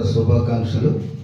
శుభాకాంక్షలు.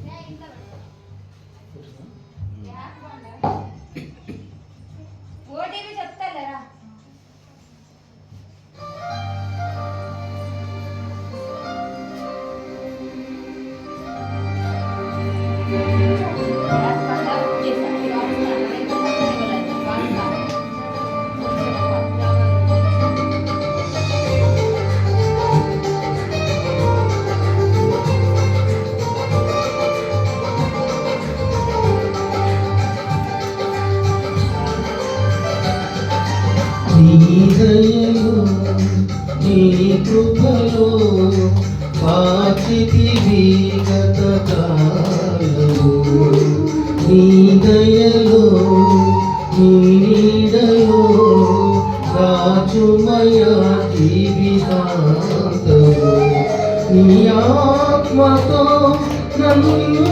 పాచితివి గత కాలము నీ దయలో నీ నీడలో రాజుమయ జీవితాంతము నీ ఆత్మతో నన్ను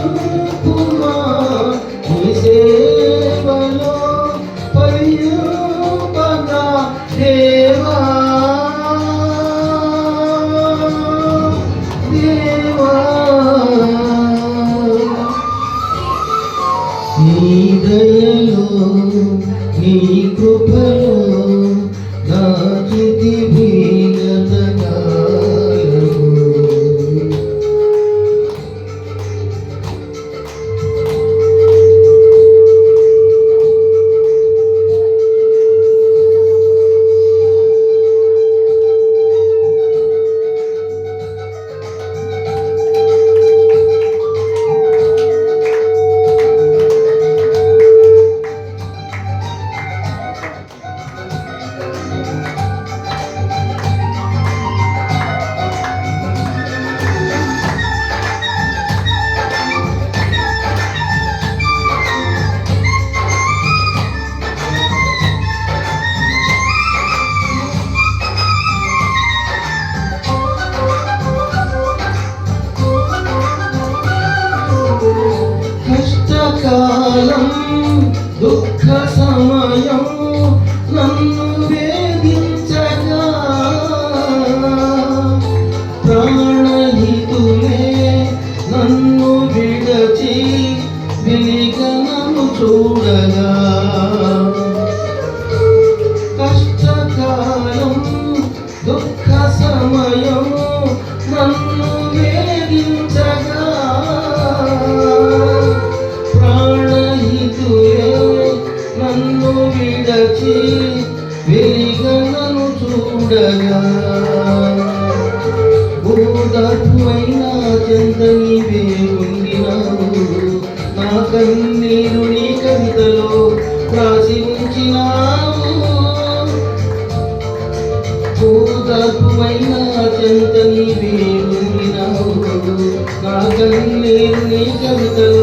coração. వెలిగనను చూడగా భూతత్వమైన చెంత నీవే నా కన్నీరు నీ కవితలో రాసి ఉంచినావు భూతత్వమైన చెంతని వేగుండినావు నా కన్నీరు నీ కవితలో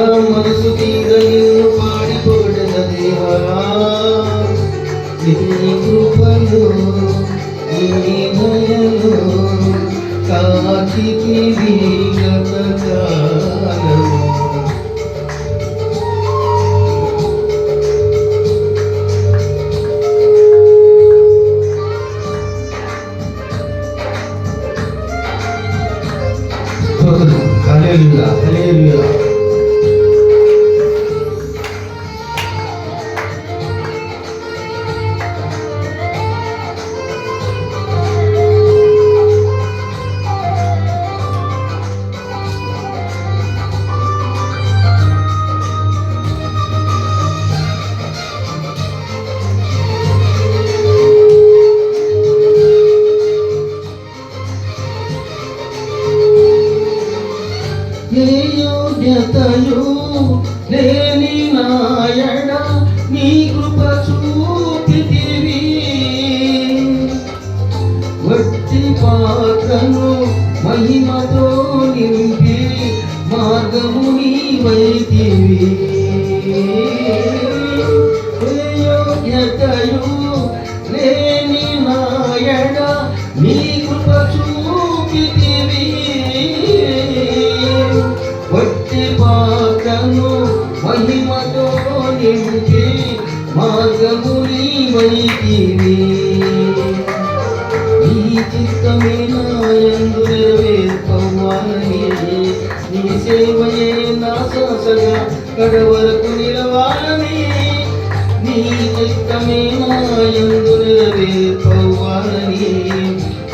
నా మనసు తీర నిన్ను పాడిపోడన దేవా. నీ కృపలో నీ దయలో కాచితివి నీ యోగ్యతయు లేని నాయణ నీ కృప చూపితివి. వట్టి పాత్రను మహిమతో నింపి మార్గము నీ వైతివి యోగ్యతయు ఈ చిత్తమే నాయందు నెరవేర్పవ్వాలని నీ సేవయే నా శ్వాసగా కడవరకు నిలవాలని నీ చిత్తమే నాయందు నెరవేర్పవ్వాలని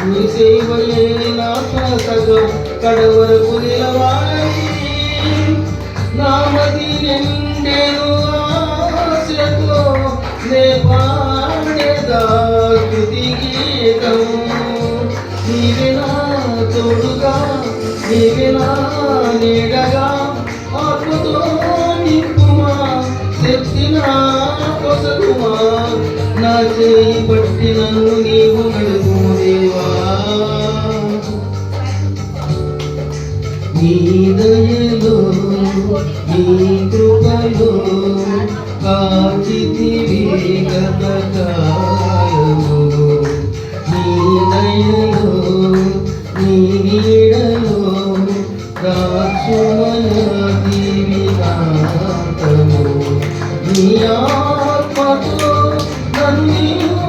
నీ సేవయే నా శ్వాసగా కడవరకు నిలవాలని నామది నిండెను ఆశతో నే పాడేదాకు తోడుగా నీవే నా నీడగా ఆత్మతో నింపుమా శక్తి నా కొసగుమా నా చేయి పట్టి నన్ను నీవు నడుపుము దేవా. నీ దయలో నీ కృపలో నీ ఆత్మతో నన్ను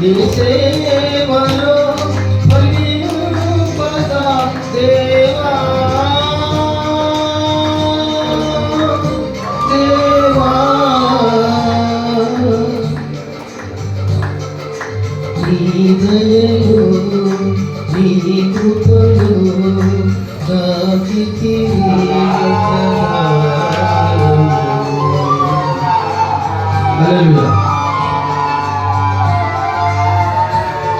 నీ సేవలో ఫలింపదా దేవా. దేవా. నీ నీ 할렐루 야.